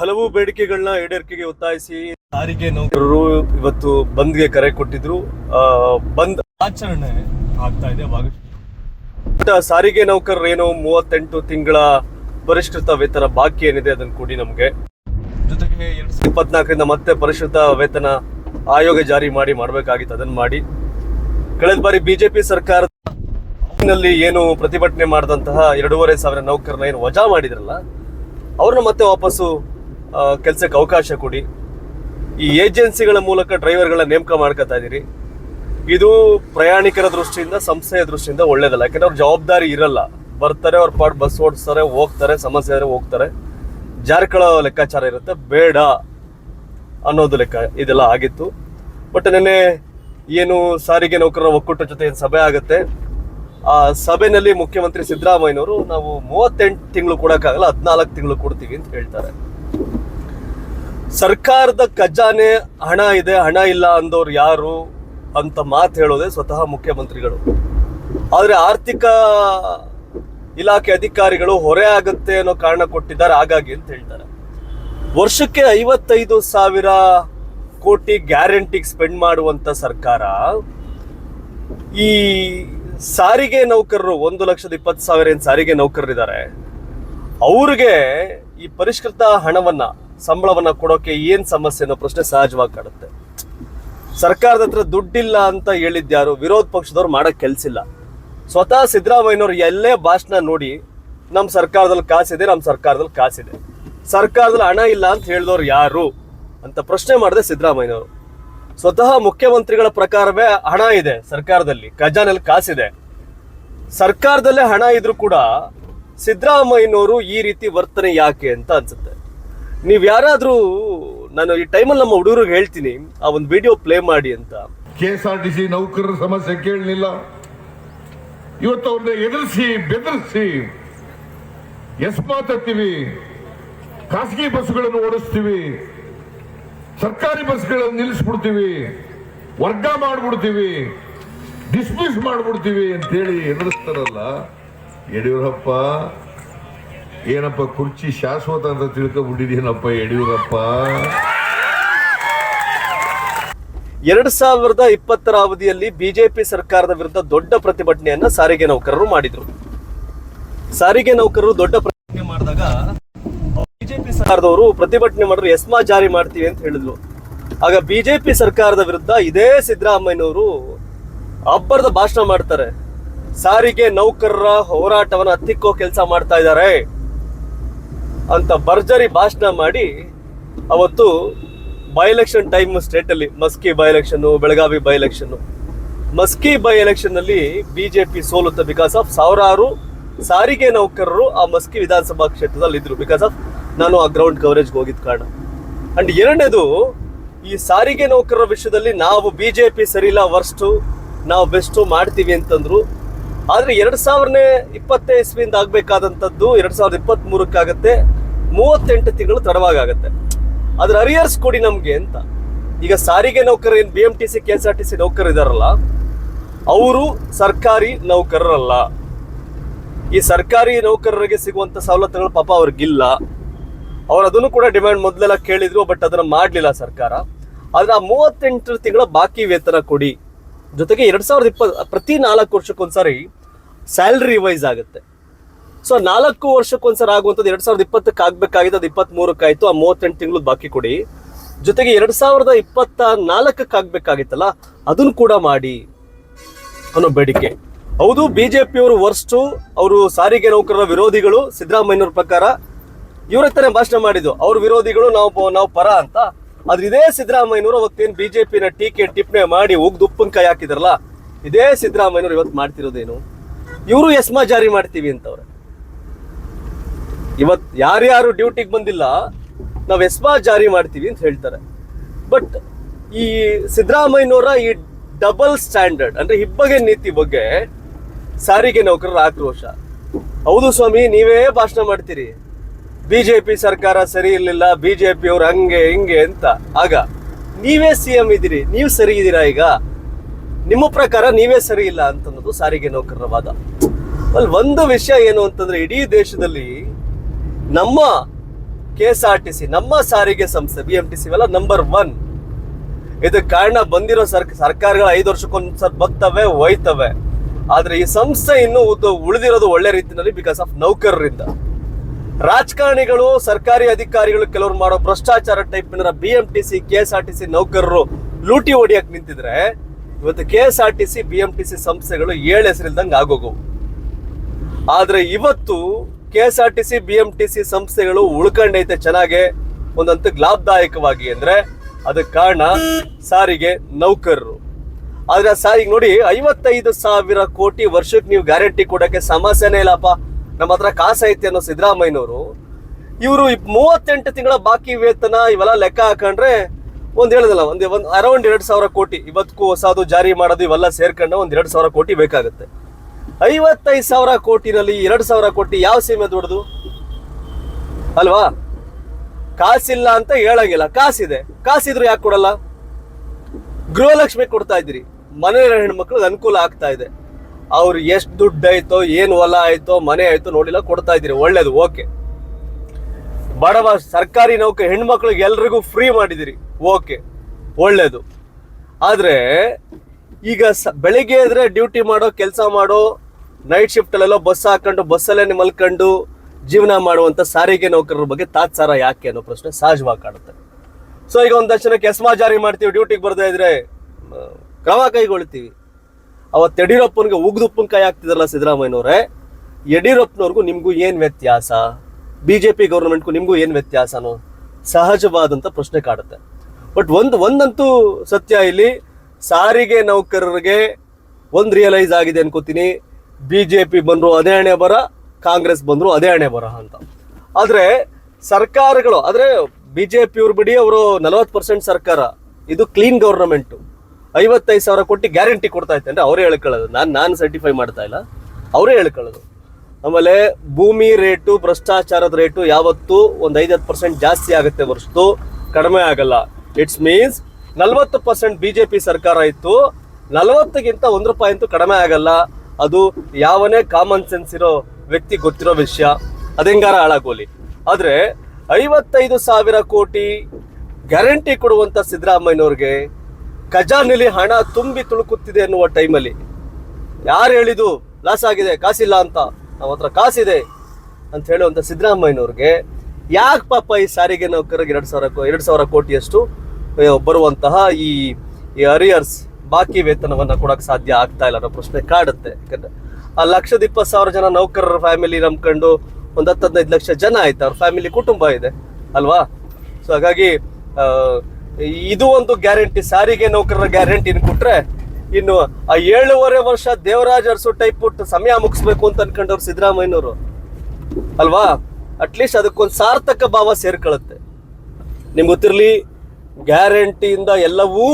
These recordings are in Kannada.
ಹಲವು ಬೇಡಿಕೆಗಳನ್ನ ಈಡೇರಿಕೆಗೆ ಒತ್ತಾಯಿಸಿ ಸಾರಿಗೆ ನೌಕರರು ಇವತ್ತು ಬಂದ್ಗೆ ಕರೆ ಕೊಟ್ಟಿದ್ರು. ಬಂದ್ ಆಚರಣೆ ಆಗ್ತಾ ಇದೆ. ಸಾರಿಗೆ ನೌಕರರು ಏನು ಮೂವತ್ತೆಂಟು ತಿಂಗಳ ಪರಿಷ್ಕೃತ ವೇತನ ಬಾಕಿ ಏನಿದೆ ಅದನ್ನ ಕೊಡಿ ನಮ್ಗೆ. ಜೊತೆಗೆ ಎರಡ್ ಸಾವಿರದ ಇಪ್ಪತ್ನಾಲ್ಕರಿಂದ ಮತ್ತೆ ಪರಿಷ್ಕೃತ ವೇತನ ಆಯೋಗ ಜಾರಿ ಮಾಡಿ ಮಾಡಬೇಕಾಗಿತ್ತು. ಅದನ್ನ ಮಾಡಿ ಕಳೆದ ಬಾರಿ ಬಿಜೆಪಿ ಸರ್ಕಾರ ನಲ್ಲಿ ಏನು ಪ್ರತಿಭಟನೆ ಮಾಡಿದಂತಹ ಎರಡೂವರೆ ಸಾವಿರ ನೌಕರನ ಏನು ವಜಾ ಮಾಡಿದ್ರಲ್ಲ, ಅವ್ರನ್ನ ಮತ್ತೆ ವಾಪಸ್ಸು ಕೆಲಸಕ್ಕೆ ಅವಕಾಶ ಕೊಡಿ. ಈ ಏಜೆನ್ಸಿಗಳ ಮೂಲಕ ಡ್ರೈವರ್ಗಳ ನೇಮಕ ಮಾಡ್ಕೊತಾ ಇದ್ದೀರಿ ಇದು ಪ್ರಯಾಣಿಕರ ದೃಷ್ಟಿಯಿಂದ, ಸಂಸ್ಥೆಯ ದೃಷ್ಟಿಯಿಂದ ಒಳ್ಳೇದಲ್ಲ. ಯಾಕಂದ್ರೆ ಅವ್ರ ಜವಾಬ್ದಾರಿ ಇರಲ್ಲ. ಬರ್ತಾರೆ, ಅವ್ರ ಪಾಟ್ ಬಸ್ ಓಡಿಸ್ತಾರೆ, ಹೋಗ್ತಾರೆ, ಸಮಸ್ಯೆ ಆದರೆ ಹೋಗ್ತಾರೆ. ಜಾರ್ಕಳ ಲೆಕ್ಕಾಚಾರ ಇರುತ್ತೆ. ಬೇಡ ಅನ್ನೋದು ಲೆಕ್ಕ ಇದೆಲ್ಲ ಆಗಿತ್ತು. ಬಟ್ ನೆನ್ನೆ ಏನು ಸಾರಿಗೆ ನೌಕರರ ಒಕ್ಕೂಟ ಜೊತೆ ಏನು ಸಭೆ ಆಗುತ್ತೆ. ಆ ಸಭೆಯಲ್ಲಿ ಮುಖ್ಯಮಂತ್ರಿ ಸಿದ್ದರಾಮಯ್ಯನವರು ನಾವು ಮೂವತ್ತೆಂಟು ತಿಂಗಳು ಕೊಡೋಕ್ಕಾಗಲ್ಲ, ಹದಿನಾಲ್ಕು ತಿಂಗಳು ಕೊಡ್ತೀವಿ ಅಂತ ಹೇಳ್ತಾರೆ. ಸರ್ಕಾರದ ಖಜಾನೆ ಹಣ ಇದೆ, ಹಣ ಇಲ್ಲ ಅಂದವ್ರು ಯಾರು ಅಂತ ಮಾತು ಹೇಳೋದೇ ಸ್ವತಃ ಮುಖ್ಯಮಂತ್ರಿಗಳು. ಆದರೆ ಆರ್ಥಿಕ ಇಲಾಖೆ ಅಧಿಕಾರಿಗಳು ಹೊರೆ ಆಗುತ್ತೆ ಅನ್ನೋ ಕಾರಣ ಕೊಟ್ಟಿದ್ದಾರೆ, ಹಾಗಾಗಿ ಅಂತ ಹೇಳ್ತಾರೆ. ವರ್ಷಕ್ಕೆ ಐವತ್ತೈದು ಸಾವಿರ ಕೋಟಿ ಗ್ಯಾರಂಟಿಗೆ ಸ್ಪೆಂಡ್ ಮಾಡುವಂಥ ಸರ್ಕಾರ, ಈ ಸಾರಿಗೆ ನೌಕರರು ಒಂದು ಲಕ್ಷದ ಇಪ್ಪತ್ತು ಸಾವಿರ ಏನು ಸಾರಿಗೆ ನೌಕರರಿದ್ದಾರೆ, ಅವ್ರಿಗೆ ಈ ಪರಿಷ್ಕೃತ ಹಣವನ್ನ, ಸಂಬಳವನ್ನ ಕೊಡೋಕೆ ಏನ್ ಸಮಸ್ಯೆ ಅನ್ನೋ ಪ್ರಶ್ನೆ ಸಹಜವಾಗಿ ಕಾಡುತ್ತೆ. ಸರ್ಕಾರದ ಹತ್ರ ದುಡ್ಡಿಲ್ಲ ಅಂತ ಹೇಳಿದ್ಯಾರು ವಿರೋಧ ಪಕ್ಷದವ್ರು ಮಾಡಕ್ ಕೆಲ್ಸಿಲ್ಲ ಸ್ವತಃ ಸಿದ್ದರಾಮಯ್ಯನವ್ರು ಎಲ್ಲೇ ಭಾಷಣ ನೋಡಿ ನಮ್ಮ ಸರ್ಕಾರದಲ್ಲಿ ಕಾಸಿದೆ ನಮ್ಮ ಸರ್ಕಾರದಲ್ಲಿ ಕಾಸಿದೆ ಸರ್ಕಾರದಲ್ಲಿ ಹಣ ಇಲ್ಲ ಅಂತ ಹೇಳಿದವ್ರು ಯಾರು ಅಂತ ಪ್ರಶ್ನೆ ಮಾಡಿದೆ ಸಿದ್ದರಾಮಯ್ಯನವರು. ಸ್ವತಃ ಮುಖ್ಯಮಂತ್ರಿಗಳ ಪ್ರಕಾರವೇ ಹಣ ಇದೆ ಸರ್ಕಾರದಲ್ಲಿ ಖಜಾನೆಯಲ್ಲಿ ಕಾಸಿದೆ ಸರ್ಕಾರದಲ್ಲೇ ಹಣ ಇದ್ರೂ ಕೂಡ ಸಿದ್ದರಾಮಯ್ಯನವರು ಈ ರೀತಿ ವರ್ತನೆ ಯಾಕೆ ಅಂತ ಅನ್ಸುತ್ತೆ. ನೀವು ಯಾರಾದರೂ ನಾನು ಈ ಟೈಮಲ್ಲಿ ನಮ್ಮ ಹುಡುಗರಿಗೆ ಹೇಳ್ತೀನಿ, ಆ ಒಂದು ವಿಡಿಯೋ ಪ್ಲೇ ಮಾಡಿ ಅಂತ. K S R T C ನೌಕರರ ಸಮಸ್ಯೆ ಕೇಳಲಿಲ್ಲ. ಇವತ್ತು ಅವ್ರನ್ನ ಎದುರಿಸಿ, ಬೆದರಿಸಿ ಎಸ್ ಹತ್ತೀವಿ ಖಾಸಗಿ ಬಸ್ಗಳನ್ನು ಓಡಿಸ್ತೀವಿ, ಸರ್ಕಾರಿ ಬಸ್ಗಳನ್ನು ನಿಲ್ಲಿಸ್ಬಿಡ್ತೀವಿ, ವರ್ಗ ಮಾಡ್ಬಿಡ್ತೀವಿ ಡಿಸ್ಮಿಸ್ ಮಾಡಿಬಿಡ್ತೀವಿ ಅಂತೇಳಿ ಎದುರಿಸ್ತಾರಲ್ಲ ಯಡಿಯೂರಪ್ಪ, ಏನಪ್ಪ ಕುರ್ಚಿ ಶಾಶ್ವತ ಅಂತ ತಿಳ್ಕೊಬಿಟ್ಟಿದೀನಪ್ಪ ಯಡಿಯೂರಪ್ಪ? ಎರಡ್ ಸಾವಿರದ ಇಪ್ಪತ್ತರ ಅವಧಿಯಲ್ಲಿ ಬಿಜೆಪಿ ಸರ್ಕಾರದ ವಿರುದ್ಧ ದೊಡ್ಡ ಪ್ರತಿಭಟನೆಯನ್ನ ಸಾರಿಗೆ ನೌಕರರು ಮಾಡಿದ್ರು. ಸಾರಿಗೆ ನೌಕರರು ದೊಡ್ಡ ಪ್ರತಿಭಟನೆ ಮಾಡಿದಾಗ ಬಿಜೆಪಿ ಸರ್ಕಾರದವರು ಪ್ರತಿಭಟನೆ ಮಾಡಿದ್ರು, ಎಸ್ಮಾ ಜಾರಿ ಮಾಡ್ತೀವಿ ಅಂತ ಹೇಳಿದ್ರು. ಆಗ ಬಿಜೆಪಿ ಸರ್ಕಾರದ ವಿರುದ್ಧ ಇದೇ ಸಿದ್ದರಾಮಯ್ಯನವರು ಅಬ್ಬರದ ಭಾಷಣ ಮಾಡ್ತಾರೆ. ಸಾರಿಗೆ ನೌಕರರ ಹೋರಾಟವನ್ನು ಹತ್ತಿಕ್ಕೋ ಕೆಲಸ ಮಾಡ್ತಾ ಇದ್ದಾರೆ ಅಂತ ಭರ್ಜರಿ ಭಾಷಣ ಮಾಡಿ ಅವತ್ತು ಬೈ ಎಲೆಕ್ಷನ್ ಟೈಮ್ ಸ್ಟೇಟ್ ಅಲ್ಲಿ, Maski by election Belagavi by election Maski by election J BJP ಸೋಲುತ್ತ because of ಸಾವಿರಾರು ಸಾರಿಗೆ ನೌಕರರು ಆ ಮಸ್ಕಿ ವಿಧಾನಸಭಾ ಕ್ಷೇತ್ರದಲ್ಲಿ ಇದ್ರು. ಬಿಕಾಸ್ ಆಫ್ ನಾನು ಆ ಗ್ರೌಂಡ್ ಕವರೇಜ್ ಹೋಗಿದ್ದ ಕಾರಣ. ಅಂಡ್ ಎರಡನೇದು, ಈ ಸಾರಿಗೆ ನೌಕರರ ವಿಷಯದಲ್ಲಿ ನಾವು ಬಿಜೆಪಿ ಸರಿಯಿಲ್ಲ ವರ್ಸ್ಟು ನಾವು ಬೆಸ್ಟು ಮಾಡ್ತೀವಿ ಅಂತಂದ್ರು ಆದ್ರೆ ಎರಡು ಸಾವಿರನೇ ಇಪ್ಪತ್ತೇ ಇಸ್ವಿಯಿಂದ ಆಗಬೇಕಾದಂಥದ್ದು ಎರಡ್ ಸಾವಿರದ ಇಪ್ಪತ್ತ್ ಮೂರಕ್ಕಾಗತ್ತೆ ಮೂವತ್ತೆಂಟು ತಿಂಗಳು ತಡವಾಗತ್ತೆ. ಅದ್ರ ಅರಿಯರ್ಸ್ ಕೊಡಿ ನಮಗೆ ಅಂತ. ಈಗ ಸಾರಿಗೆ ನೌಕರ ಏನು B M T C K S R T C ನೌಕರ ಇದಾರಲ್ಲ, ಅವರು ಸರ್ಕಾರಿ ನೌಕರರಲ್ಲ. ಈ ಸರ್ಕಾರಿ ನೌಕರರಿಗೆ ಸಿಗುವಂತ ಸವಲತ್ತುಗಳು ಪಾಪ ಅವ್ರಿಗಿಲ್ಲ. ಅವ್ರು ಅದನ್ನು ಕೂಡ ಡಿಮ್ಯಾಂಡ್ ಮೊದಲೆಲ್ಲ ಕೇಳಿದ್ರು ಬಟ್ ಅದನ್ನ ಮಾಡಲಿಲ್ಲ ಸರ್ಕಾರ. ಆದರೆ ಆ ಮೂವತ್ತೆಂಟು ತಿಂಗಳ ಬಾಕಿ ವೇತನ ಕೊಡಿ. ಜೊತೆಗೆ ಎರಡ್ ಸಾವಿರದ ಇಪ್ಪತ್ತು ಪ್ರತಿ ನಾಲ್ಕು ವರ್ಷಕ್ಕೊಂದ್ಸರಿ ಸ್ಯಾಲ್ರಿ ವೈಸ್ ಆಗುತ್ತೆ. ಸೊ ನಾಲ್ಕು ವರ್ಷಕ್ಕೊಂದ್ಸರಿ ಆಗುವಂಥದ್ದು ಎರಡು ಸಾವಿರದ ಇಪ್ಪತ್ತಕ್ಕೆ ಆಗಬೇಕಾಗಿದ್ದು ಅದು ಇಪ್ಪತ್ತ್ ಮೂರಕ್ಕಾಯ್ತು ಆ ಮೂವತ್ತೆಂಟು ತಿಂಗಳು ಬಾಕಿ ಕೊಡಿ. ಜೊತೆಗೆ ಎರಡು ಸಾವಿರದ ಇಪ್ಪತ್ತ ನಾಲ್ಕಕ್ಕೆ ಆಗಬೇಕಾಗಿತ್ತಲ್ಲ ಅದನ್ನು ಕೂಡ ಮಾಡಿ ಅನ್ನೋ ಬೇಡಿಕೆ. ಹೌದು ಬಿ ಜೆ ಪಿಯವರು ವರ್ಸ್ಟು ಅವರು ಸಾರಿಗೆ ನೌಕರರ ವಿರೋಧಿಗಳು ಸಿದ್ದರಾಮಯ್ಯನವ್ರ ಪ್ರಕಾರ ಇವರ ತಾನೇ ಭಾಷಣ ಮಾಡಿದ್ದು. ಅವ್ರ ವಿರೋಧಿಗಳು ನಾವು ನಾವು ಪರ ಅಂತ. ಆದ್ರೆ ಇದೇ ಸಿದ್ದರಾಮಯ್ಯನವರು ಅವತ್ತೇನು ಬಿಜೆಪಿನ ಟೀಕೆ ಟಿಪ್ಪಣೆ ಮಾಡಿ ಉಗ್ದು ಉಪ್ಪಿನಕಾಯಿ ಹಾಕಿದ್ರಲ್ಲ, ಇದೇ ಸಿದ್ದರಾಮಯ್ಯನವರು ಇವತ್ತು ಮಾಡ್ತಿರೋದೇನು? ಇವರು ಎಸ್ಮಾ ಜಾರಿ ಮಾಡ್ತೀವಿ ಅಂತವ್ರೆ. ಇವತ್ ಯಾರ್ಯಾರು ಡ್ಯೂಟಿಗೆ ಬಂದಿಲ್ಲ, ನಾವು ಎಸ್ಮಾ ಜಾರಿ ಮಾಡ್ತೀವಿ ಅಂತ ಹೇಳ್ತಾರೆ. ಬಟ್ ಈ ಸಿದ್ದರಾಮಯ್ಯನವರ ಈ ಡಬಲ್ ಸ್ಟ್ಯಾಂಡರ್ಡ್, ಅಂದ್ರೆ ಹಿಬ್ಬಗೆ ನೀತಿ ಬಗ್ಗೆ ಸಾರಿಗೆ ನೌಕರರ ಆಕ್ರೋಶ. ಹೌದು ಸ್ವಾಮಿ, ನೀವೇ ಭಾಷಣ ಮಾಡ್ತೀರಿ. ಬಿಜೆಪಿ ಸರ್ಕಾರ ಸರಿ ಇರ್ಲಿಲ್ಲ ಬಿಜೆಪಿ ಅವ್ರು ಹಂಗೆ, ಹಿಂಗೆ ಅಂತ. ಆಗ ನೀವೇ ಸಿ ಎಂ ಇದ್ದೀರಿ, ನೀವು ಸರಿ ಇದ್ದೀರಾ ಈಗ? ನಿಮ್ಮ ಪ್ರಕಾರ ನೀವೇ ಸರಿ ಇಲ್ಲ ಅಂತನ್ನೋದು ಸಾರಿಗೆ ನೌಕರರ ವಾದ. ಅಲ್ಲಿ ಒಂದು ವಿಷಯ ಏನು ಅಂತಂದ್ರೆ, ಇಡೀ ದೇಶದಲ್ಲಿ ನಮ್ಮ K S R T C ನಮ್ಮ ಸಾರಿಗೆ ಸಂಸ್ಥೆ ಬಿ ಎಂ ಟಿ ಸಿ ಎಲ್ಲ ನಂಬರ್ ಒನ್ ಇದಕ್ಕೆ ಕಾರಣ ಬಂದಿರೋ ಸರ್ ಸರ್ಕಾರಗಳ ಐದು ವರ್ಷಕ್ಕೊಂದ್ಸರಿ ಬರ್ತವೆ ಹೋಯ್ತವೆ. ಆದ್ರೆ ಈ ಸಂಸ್ಥೆ ಇನ್ನೂ ಉಳಿದಿರೋದು ಒಳ್ಳೆ ರೀತಿಯಲ್ಲಿ ಬಿಕಾಸ್ ಆಫ್ ನೌಕರರಿಂದ. ರಾಜಕಾರಣಿಗಳು, ಸರ್ಕಾರಿ ಅಧಿಕಾರಿಗಳು ಕೆಲವರು ಮಾಡೋ ಭ್ರಷ್ಟಾಚಾರ type B M T C K S R T C ನೌಕರರು ಲೂಟಿ ಹೊಡಿಯಕ್ ನಿಂತಿದ್ರೆ, ಇವತ್ತು K S R T C B M T C ಸಂಸ್ಥೆಗಳು ಏಳು ಹೆಸರಿಲ್ದಂಗೆ ಆಗೋಗು. ಆದ್ರೆ ಇವತ್ತು K S R T C B M T C ಸಂಸ್ಥೆಗಳು ಉಳ್ಕೊಂಡೈತೆ ಚೆನ್ನಾಗೆ, ಒಂದಂತ ಲಾಭದಾಯಕವಾಗಿ ಅಂದ್ರೆ ಅದಕ್ಕೆ ಕಾರಣ ಸಾರಿಗೆ ನೌಕರರು. ಆದ್ರೆ ಸಾರಿಗೆ ನೋಡಿ ಐವತ್ತೈದು ಸಾವಿರ ಕೋಟಿ ವರ್ಷಕ್ಕೆ ನೀವು ಗ್ಯಾರಂಟಿ ಕೊಡಕ್ಕೆ ಸಮಸ್ಯೆನೇ ಇಲ್ಲಪ್ಪ. ನಮ್ಮ ಹತ್ರ ಕಾಸೈತಿ ಅನ್ನೋ ಸಿದ್ದರಾಮಯ್ಯನವರು, ಇವರು ಮೂವತ್ತೆಂಟು ತಿಂಗಳ ಬಾಕಿ ವೇತನ ಇವೆಲ್ಲ ಲೆಕ್ಕ ಹಾಕೊಂಡ್ರೆ ಒಂದು ಹೇಳಿದಲ್ಲ, ಒಂದ್ ಒಂದು ಅರೌಂಡ್ ಎರಡು ಸಾವಿರ ಕೋಟಿ ಇವತ್ತಿಗೂ ಹೊಸದು ಜಾರಿ ಮಾಡೋದು ಇವೆಲ್ಲ ಸೇರ್ಕೊಂಡು ಒಂದು ಎರಡು ಸಾವಿರ ಕೋಟಿ ಬೇಕಾಗುತ್ತೆ. ಐವತ್ತೈದು ಸಾವಿರ ಕೋಟಿನಲ್ಲಿ ಎರಡು ಸಾವಿರ ಕೋಟಿ ಯಾವ ಸೀಮೆ ದುಡ್ದು? ಅಲ್ವಾ? ಕಾಸಿಲ್ಲ ಅಂತ ಹೇಳಂಗಿಲ್ಲ, ಕಾಸಿದೆ. ಕಾಸಿದ್ರು ಯಾಕೆ ಕೊಡಲ್ಲ? ಗೃಹಲಕ್ಷ್ಮಿ ಕೊಡ್ತಾ ಇದ್ರಿ ಮನೆ ಹೆಣ್ಮಕ್ಳಿಗೆ ಅನುಕೂಲ ಆಗ್ತಾ ಇದೆ. ಅವ್ರು ಎಷ್ಟು ದುಡ್ಡು ಆಯ್ತೋ, ಏನು ಹೊಲ ಆಯ್ತೋ, ಮನೆ ಆಯ್ತೋ ನೋಡಿಲ್ಲ, ಕೊಡ್ತಾ ಇದ್ದೀರಿ. ಒಳ್ಳೇದು, ಓಕೆ. ಬಡವ ಸರ್ಕಾರಿ ನೌಕರಿ, ಹೆಣ್ಮಕ್ಳಿಗೆ ಎಲ್ರಿಗೂ ಫ್ರೀ ಮಾಡಿದಿರಿ. ಓಕೆ. ಒಳ್ಳೇದು. ಆದರೆ, ಈಗ ಸ, ಬೆಳಿಗ್ಗೆ ಇದ್ರೆ ಡ್ಯೂಟಿ ಮಾಡೋ, ಕೆಲಸ ಮಾಡೋ, ನೈಟ್ ಶಿಫ್ಟ್ ಅಲ್ಲೆಲ್ಲ ಬಸ್ ಹಾಕೊಂಡು, ಬಸ್ಸಲ್ಲೇ ಮಲ್ಕೊಂಡು, ಜೀವನ ಮಾಡುವಂಥ ಸಾರಿಗೆ ನೌಕರರ ಬಗ್ಗೆ ತಾತ್ಸಾರ ಯಾಕೆ ಅನ್ನೋ ಪ್ರಶ್ನೆ ಸಹಜವಾಗಿ ಕಾಡುತ್ತೆ ಸೊ ಈಗ ಒಂದಷ್ಟು ಜನಕ್ಕೆ ಎಸ್ಮಾ ಜಾರಿ ಮಾಡ್ತೀವಿ, ಡ್ಯೂಟಿಗೆ ಬರ್ತಾ ಇದ್ರೆ ಕ್ರಮ ಕೈಗೊಳ್ತೀವಿ. ಅವತ್ತು ಯಡಿಯೂರಪ್ಪನಿಗೆ ಉಗ್ದು ಕೈ ಹಾಕ್ತಿದ್ರಲ್ಲ ಸಿದ್ದರಾಮಯ್ಯನವ್ರೆ, ಯಡಿಯೂರಪ್ಪನವ್ರಿಗೂ ನಿಮಗೂ ಏನು ವ್ಯತ್ಯಾಸ? ಬಿಜೆಪಿ ಗೌರ್ಮೆಂಟ್ಗೂ ನಿಮಗೂ ಏನು ವ್ಯತ್ಯಾಸನೋ? ಸಹಜವಾದಂತ ಪ್ರಶ್ನೆ ಕಾಡುತ್ತೆ. ಬಟ್ ಒಂದು ಒಂದಂತೂ ಸತ್ಯ ಇಲ್ಲಿ, ಸಾರಿಗೆ ನೌಕರರಿಗೆ ಒಂದು ರಿಯಲೈಸ್ ಆಗಿದೆ ಅನ್ಕೋತೀನಿ. ಪಿ ಬಂದರು ಅದೇ ಹಣೆ ಬರ, ಕಾಂಗ್ರೆಸ್ ಬಂದರು ಅದೇ ಹಣೆ ಬರ ಅಂತ. ಆದ್ರೆ ಸರ್ಕಾರಗಳು, ಆದ್ರೆ ಬಿಜೆಪಿ ಪಿಯವ್ರು ಬಿಡಿ ಅವರು ನಲವತ್ತು ಪರ್ಸೆಂಟ್ ಸರ್ಕಾರ, ಇದು ಕ್ಲೀನ್ ಗೌರ್ನಮೆಂಟ್ ಐವತ್ತೈದು ಸಾವಿರ ಕೊಟ್ಟು ಗ್ಯಾರಂಟಿ ಕೊಡ್ತಾ ಇತ್ತು ಅಂದ್ರೆ ಅವರೇ ಹೇಳ್ಕೊಳ್ಳೋದು. ನಾನು ನಾನು ಸರ್ಟಿಫೈ ಮಾಡ್ತಾ ಇಲ್ಲ. ಅವರೇ ಹೇಳ್ಕೊಳ್ಳೋದು. ಆಮೇಲೆ ಭೂಮಿ ರೇಟು, ಭ್ರಷ್ಟಾಚಾರದ ರೇಟು ಯಾವತ್ತೂ ಒಂದು ಐದತ್ತು ಪರ್ಸೆಂಟ್ ಜಾಸ್ತಿ ಆಗುತ್ತೆ ವರ್ಷದ್ದು ಕಡಿಮೆ ಆಗಲ್ಲ. ಇಟ್ಸ್ ಮೀನ್ಸ್ ನಲ್ವತ್ತು ಪರ್ಸೆಂಟ್ ಬಿ ಜೆ ಪಿ ಸರ್ಕಾರ ಇತ್ತು. ನಲವತ್ತಕ್ಕಿಂತ ಒಂದು ರೂಪಾಯಿ ಅಂತೂ ಕಡಿಮೆ ಆಗಲ್ಲ. ಅದು ಯಾವನೇ ಕಾಮನ್ ಸೆನ್ಸ್ ಇರೋ ವ್ಯಕ್ತಿ ಗೊತ್ತಿರೋ ವಿಷಯ. ಅದೆಂಗಾರ ಹಾಳಾಗೋಲಿ? ಆದರೆ ಐವತ್ತೈದು ಸಾವಿರ ಕೋಟಿ ಗ್ಯಾರಂಟಿ ಕೊಡುವಂಥ ಸಿದ್ದರಾಮಯ್ಯನವ್ರಿಗೆ ಖಜಾನೆಲಿ ಹಣ ತುಂಬಿ ತುಳುಕುತ್ತಿದೆ ಎನ್ನುವ ಟೈಮಲ್ಲಿ ಯಾರು ಹೇಳಿದು ಲಾಸ್ ಆಗಿದೆ, ಕಾಸಿಲ್ಲ ಅಂತ ನಮ್ಮ ಹತ್ರ ಕಾಸಿದೆ ಅಂತ ಹೇಳುವಂಥ ಸಿದ್ದರಾಮಯ್ಯನವ್ರಿಗೆ ಯಾಕೆ ಪಾಪ ಈ ಸಾರಿಗೆ ನೌಕರರಿಗೆ ಎರಡು ಸಾವಿರ ಎರಡು ಸಾವಿರ ಕೋಟಿಯಷ್ಟು ಬರುವಂತಹ ಈ ಈ ಅರಿಯರ್ಸ್ ಬಾಕಿ ವೇತನವನ್ನು ಕೊಡೋಕೆ ಸಾಧ್ಯ ಆಗ್ತಾ ಇಲ್ಲ ಅನ್ನೋ ಪ್ರಶ್ನೆ ಕಾಡುತ್ತೆ. ಯಾಕಂದ್ರೆ ಆ ಲಕ್ಷದ ಇಪ್ಪತ್ತು ಸಾವಿರ ಜನ ನೌಕರರ ಫ್ಯಾಮಿಲಿ ನಂಬ್ಕೊಂಡು ಒಂದು ಹತ್ತು ಹದಿನೈದು ಲಕ್ಷ ಜನ ಆಯ್ತು, ಅವ್ರ ಫ್ಯಾಮಿಲಿ ಕುಟುಂಬ ಇದೆ, ಅಲ್ವಾ? ಸೊ ಹಾಗಾಗಿ ಇದು ಒಂದು ಗ್ಯಾರಂಟಿ, ಸಾರಿಗೆ ನೌಕರರ ಗ್ಯಾರಂಟಿನ ಕೊಟ್ರೆ ಇನ್ನು ಆ ಏಳುವರೆ ವರ್ಷ ದೇವರಾಜ್ ಅರಸು ಟೈಪ್ ಬಿಟ್ಟು ಸಮಯ ಮುಗಿಸ್ಬೇಕು ಅಂತ ಅನ್ಕೊಂಡವ್ರು ಸಿದ್ದರಾಮಯ್ಯನವರು. ಅಲ್ವಾ? ಅಟ್ಲೀಸ್ಟ್ ಅದಕ್ಕೊಂದು ಸಾರ್ಥಕ ಭಾವ ಸೇರ್ಕೊಳ್ಳುತ್ತೆ ನಿಮ್ಗೆ ಗೊತ್ತಿರಲಿ, ಗ್ಯಾರಂಟಿಯಿಂದ ಎಲ್ಲವೂ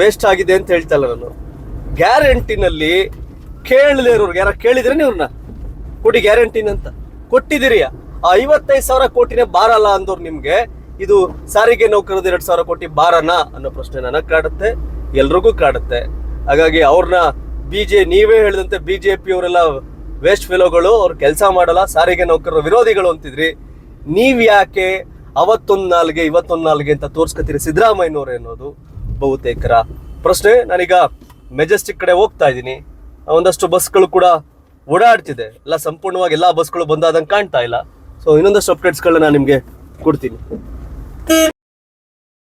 ವೇಸ್ಟ್ ಆಗಿದೆ ಅಂತ ಹೇಳ್ತಲ್ಲ ನಾನು. ಗ್ಯಾರಂಟಿನಲ್ಲಿ ಕೇಳದೇ ಇರೋರು ಯಾರ ಕೇಳಿದ್ರೆ ನೀವ್ರನ್ನ ಕೊಡಿ ಗ್ಯಾರಂಟಿನಂತ. ಕೊಟ್ಟಿದ್ದೀರಿ ಆ ಐವತ್ತೈದು ಸಾವಿರ ಕೋಟಿನೇ ಬಾರಲ್ಲ ಅಂದವ್ರು ನಿಮ್ಗೆ. ಇದು ಸಾರಿಗೆ ನೌಕರದ ಎರಡು ಸಾವಿರ ಕೋಟಿ ಬಾರನ ಅನ್ನೋ ಪ್ರಶ್ನೆ ನನಗೆ ಕಾಡುತ್ತೆ, ಎಲ್ರಿಗೂ ಕಾಡುತ್ತೆ. ಹಾಗಾಗಿ ಅವ್ರನ್ನ ಬಿಜೆ, ನೀವೇ ಹೇಳಿದಂತೆ ಬಿಜೆಪಿ ಅವರೆಲ್ಲ ವೇಸ್ಟ್ ಫೆಲೋಗಳು, ಅವ್ರು ಕೆಲಸ ಮಾಡಲ್ಲ, ಸಾರಿಗೆ ನೌಕರರ ವಿರೋಧಿಗಳು ಅಂತಿದ್ರಿ. ನೀವ್ ಯಾಕೆ ಅವತ್ತೊಂದ್ ನಾಲ್ಗೆ, ಇವತ್ತೊಂದ್ ನಾಲ್ಗೆ ಅಂತ ತೋರ್ಸ್ಕೊತೀರಿ ಸಿದ್ದರಾಮಯ್ಯನವ್ರು ಅನ್ನೋದು ಬಹುತೇಕರ ಪ್ರಶ್ನೆ. ನಾನೀಗ ಮೆಜೆಸ್ಟಿಕ್ ಕಡೆ ಹೋಗ್ತಾ ಇದ್ದೀನಿ. ಒಂದಷ್ಟು ಬಸ್ಗಳು ಕೂಡ ಓಡಾಡ್ತಿದೆ. ಎಲ್ಲ ಸಂಪೂರ್ಣವಾಗಿ ಎಲ್ಲ ಬಸ್ಗಳು ಬಂದಾದಂಗೆ ಕಾಣ್ತಾ ಇಲ್ಲ. ಸೊ ಇನ್ನೊಂದಷ್ಟು ಅಪ್ಡೇಟ್ಸ್ಗಳನ್ನ ನಾನು ನಿಮಗೆ ಕೊಡ್ತೀನಿ.